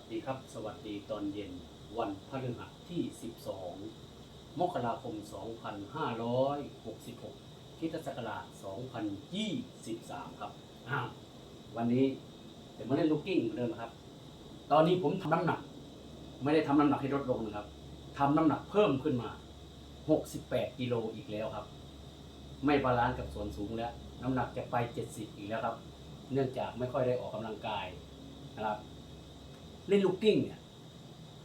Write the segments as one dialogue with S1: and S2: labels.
S1: สดีครับ สวัสดีตอนเย็นวันพฤหัสที่ 12 มกราคม 2566คริสตศักราช 2023 ครับอ้าววันนี้จะมาเล่นลูกกิ้งเหมือนเดิมครับ ตอนนี้ผมทำน้ำหนัก ไม่ได้ทำน้ำหนักให้ลดลงนะครับทำน้ำหนักเพิ่มขึ้นมา 68 กิโลอีกแล้วครับ ไม่บาลานซ์กับส่วนสูงแล้ว น้ำหนักจะไป 70 อีกแล้วครับ เนื่องจากไม่ค่อยได้ออกกำลังกายนะครับ เล่นลูกกิ้งเนี่ย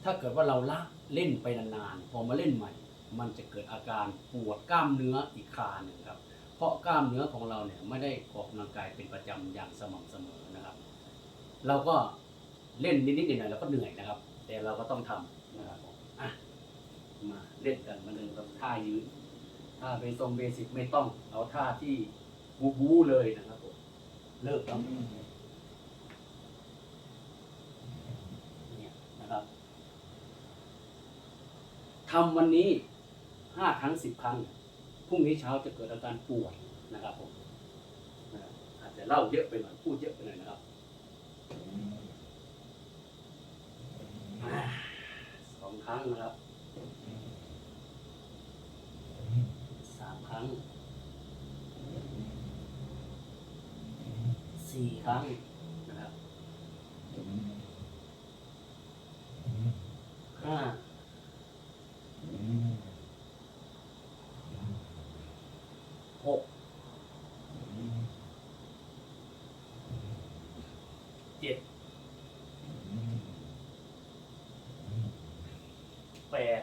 S1: ถ้าเกิดว่าเราละเล่นไปนานๆพอมาเล่นใหม่ มันจะเกิดอาการปวดกล้ามเนื้ออีกคราหนึ่งครับ เพราะกล้ามเนื้อของเราเนี่ยไม่ได้ออกกำลังกายเป็นประจำอย่างสม่ำเสมอนะครับ เราก็เล่นนิดๆหน่อยๆเราก็เหนื่อยนะครับ แต่เราก็ต้องทำนะครับมอะมาเล่นกันมาเล่นกับท่ายืนท่าเบสงเบสิกไม่ต้องเอาท่าที่บูบูเลยนะครับผมเลิกแล้วเนี่ยนะครับ ทำวันนี้ห้าครั้งสิบครั้ง พรุ่งนี้เช้าจะเกิดอาการปวดนะครับผมอาจจะเล่าเยอะไปหน่อยพูดเยอะไปหน่อยนะครับสองครั้งนะครับสามครั้งสี่ครั้งนะครับห้า หกเจ็ดแปด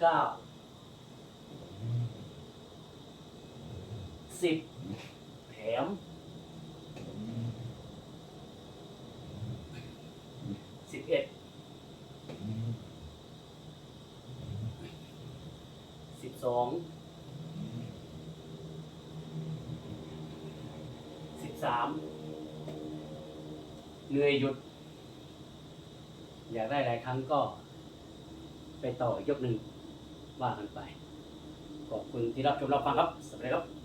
S1: เก้าสิบแถมสิบเอ็ด สองสิบสามเหนื่อยหยุด อยากได้หลายครั้งก็ไปต่อยกหนึ่งว่ากันไป ขอบคุณที่รับชมรับฟังครับ สวัสดีครับ